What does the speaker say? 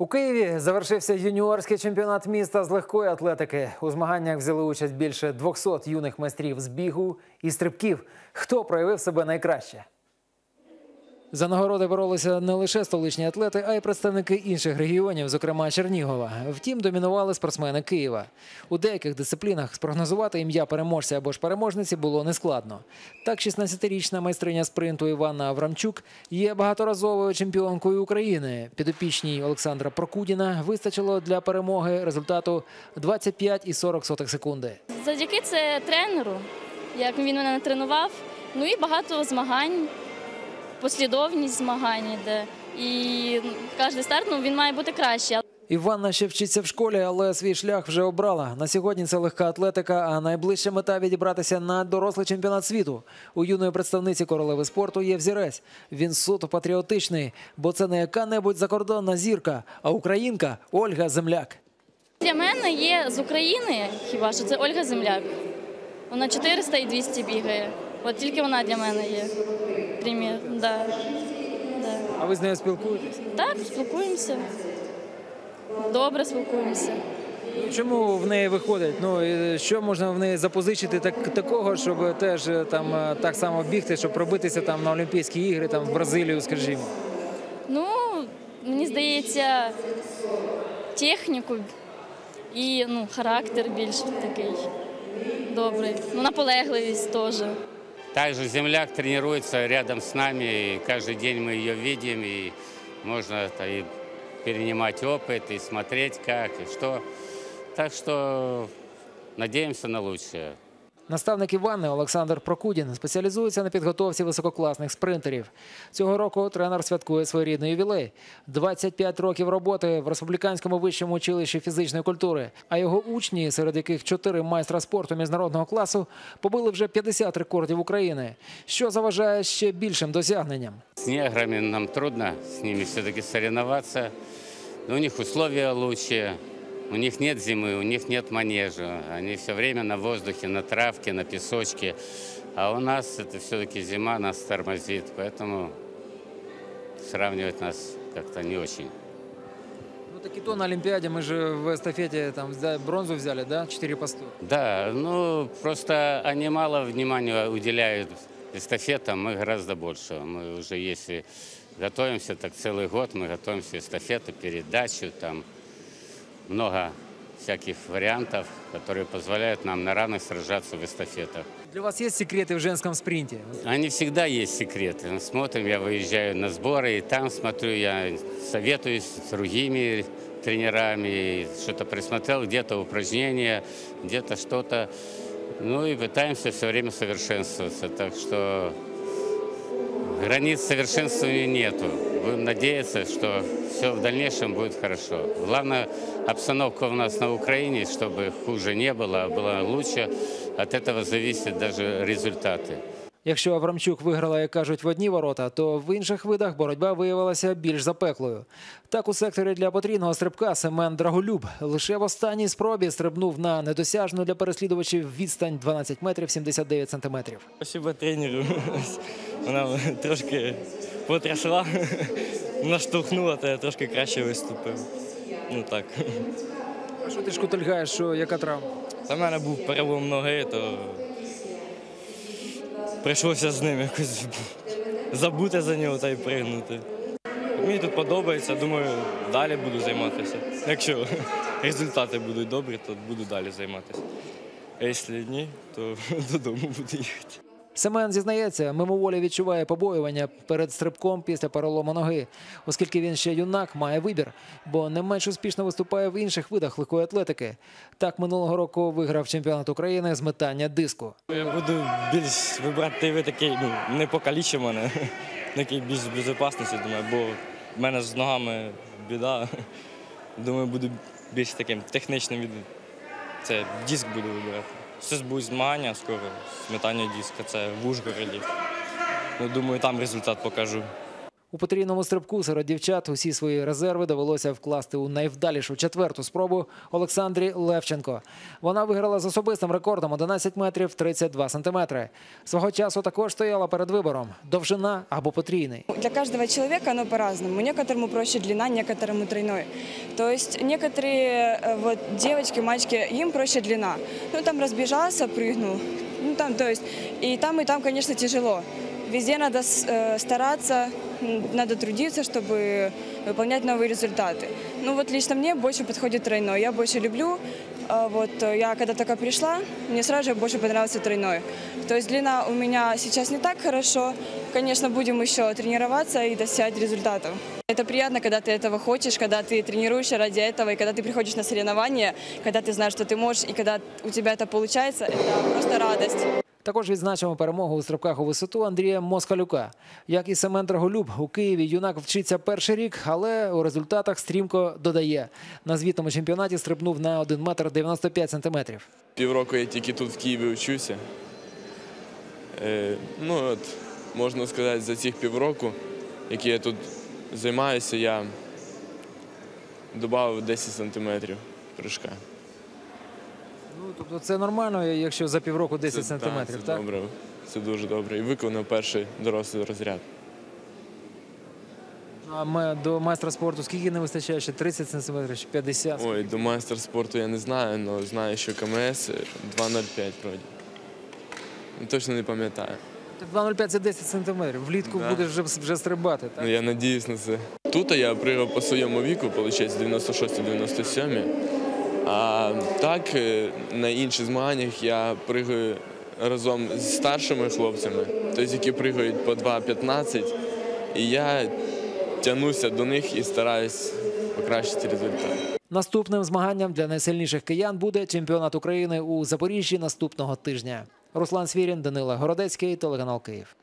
У Києві завершився юніорський чемпіонат міста з легкої атлетики. У змаганнях взяли участь більше 200 юних майстрів з бігу і стрибків. Хто проявив себе найкраще? За нагороди боролися не лише столичні атлети, а й представники інших регіонів, зокрема Чернігова. Втім, домінували спортсмени Києва. У деяких дисциплінах спрогнозувати ім'я переможця або ж переможниці було нескладно. Так, 16-річна майстриня спринту Івана Аврамчук є багаторазовою чемпіонкою України. Підопічній Олександра Прокудіна вистачило для перемоги результату 25,40 секунди. Завдяки це тренеру, як він мене тренував. Ну і багато змагань, послідовність змагань іде. І кожен старт ну, він має бути краще. Іванна ще вчиться в школі, але свій шлях вже обрала. На сьогодні це легка атлетика, а найближча мета відібратися на дорослий чемпіонат світу. У юної представниці королеви спорту є взірець. Він суто патріотичний, бо це не яка-небудь закордонна зірка, а українка Ольга Земляк. Для мене є з України, хіба що це Ольга Земляк. Вона 400 і 200 бігає. От тільки вона для мене є. Примір. Да. Да. А ви з нею спілкуєтесь? Так, спілкуємося. Добре спілкуємося. Чому в неї виходить? Ну і що можна в неї запозичити так, такого, щоб теж е, там е, так само бігти, щоб пробитися там на Олімпійські ігри, там в Бразилію, скажімо. Ну, мені здається, техніку і ну, характер більш такий добрий. Ну, наполегливість теж. Также земляк тренируется рядом с нами, и каждый день мы ее видим, и можно это и перенимать опыт, и смотреть как, и что. Так что надеемся на лучшее. Наставник Івани Олександр Прокудін спеціалізується на підготовці висококласних спринтерів. Цього року тренер святкує своєрідний ювілей. 25 років роботи в республіканському вищому училищі фізичної культури. А його учні, серед яких чотири майстра спорту міжнародного класу, побили вже 50 рекордів України, що заважає ще більшим досягненням. С неграми нам трудно с ними все-таки соревноваться. Но у них условия лучше, у них нет зимы, у них нет манежа. Они все время на воздухе, на травке, на песочке. А у нас это все-таки зима нас тормозит, поэтому сравнивать нас как-то не очень. Ну так і то на Олімпіаді ми ж в естафеті там взя- бронзу взяли, да? 4 по 100. Да, ну просто они мало внимания уделяют эстафетам, мы гораздо больше. Мы уже если готовимся, так целый год мы готовимся эстафеты, передачу, там много всяких вариантов, которые позволяют нам на равных сражаться в эстафетах. Для вас є секрети в женському спринті? Они всегда есть секреты. Смотрим, я выезжаю на сборы, и там смотрю, я советуюсь с другими тренерами, что-то присмотрел, где-то упражнения, где-то что-то. Ну и пытаемся все время совершенствоваться. Так что границ совершенствования нету. Будем надеяться, что все в дальнейшем будет хорошо. Главное, обстановка у нас на Украине, чтобы хуже не было, а было лучше. От этого зависят даже результаты. Якщо Аврамчук виграла, як кажуть, в одні ворота, то в інших видах боротьба виявилася більш запеклою. Так у секторі для потрійного стрибка Семен Драголюб лише в останній спробі стрибнув на недосяжну для переслідувачів відстань 12 метрів 79 сантиметрів. Спасибо тренеру. Вона трошки потрясла, наштовхнула, та я трошки краще виступив. Ну так. А що ти шкутильгаєш, що яка травма? За мене був перелом ноги, то прийшлося з ним якось забути за нього та й пригнути. Мені тут подобається, думаю, далі буду займатися. Якщо результати будуть добрі, то буду далі займатися. А якщо ні, то додому буду їхати. Семен зізнається, мимоволі відчуває побоювання перед стрибком після перелому ноги, оскільки він ще юнак має вибір, бо не менш успішно виступає в інших видах легкої атлетики. Так минулого року виграв чемпіонат України з метання диску. Я буду більш вибрати ви такий, ну, не покаліче мене, такий більш безпечності, думаю, бо в мене з ногами біда. Думаю, буду більш таким технічним. Це диск буду вибирати. Щось будуть змагання скоро, Сметання метання диска, це в Ужгороді. Ну, думаю, там результат покажу. У потрійному стрибку серед дівчат усі свої резерви довелося вкласти у найвдалішу четверту спробу Олександрі Левченко. Вона виграла з особистим рекордом 11 метрів 32 сантиметри. Свого часу також стояла перед вибором – довжина або потрійний. Для каждого человека оно по-разному. Некоторому проще длина, некоторому тройной. То есть некоторые э, вот девочки, мальчики, им проще длина. Ну там разбежался, прыгнул. Ну там, то есть и там, и там, конечно, тяжело. Везде надо с- э, стараться, м, надо трудиться, чтобы выполнять новые результаты. Ну вот лично мне больше подходит тройной. Я больше люблю. А Вот э, я когда только пришла, мне сразу же больше понравился тройной. То есть длина у меня сейчас не так хорошо. Конечно, будем еще тренироваться и достигать результатов. Это приятно, когда ты этого хочешь, когда ты тренируешься ради этого, и когда ты приходишь на соревнования, когда ты знаешь, что ты можешь, и когда у тебя это получается, это просто радость. Також відзначимо перемогу у стрибках у висоту Андрія Москалюка. Як і Семен Драголюб, у Києві юнак вчиться перший рік, але у результатах стрімко додає. На звітному чемпіонаті стрибнув на 1 метр 95 сантиметрів. Півроку я тільки тут в Києві вчуся. Е, ну, от, можна сказати, за цих півроку, які я тут займаюся, я додав 10 сантиметрів прыжка. Ну, тобто це нормально, якщо за півроку 10 Це- сантиметрів, це так? добре. Це дуже добре. І виконав перший дорослий розряд. А ми до майстра спорту скільки не вистачає? Ще 30 сантиметрів, чи 50? Ой, до майстер спорту я не знаю, але знаю, що КМС 2,05 вроді. Ну, Точно не пам'ятаю. Так 2,05 це 10 сантиметрів. Влітку Да. будеш вже, вже стрибати, так? Ну, я надіюсь на це. Тут я пригав по своєму віку, виходить, 96-97. А так, е, на інших змаганнях я пригаю разом з старшими хлопцями, тобто, які пригають по 2,15. І я тягнуся до них і стараюсь покращити результат. Наступним змаганням для найсильніших киян буде чемпіонат України у Запоріжжі наступного тижня. Руслан Свірін, Данила Городецький, телеканал Київ.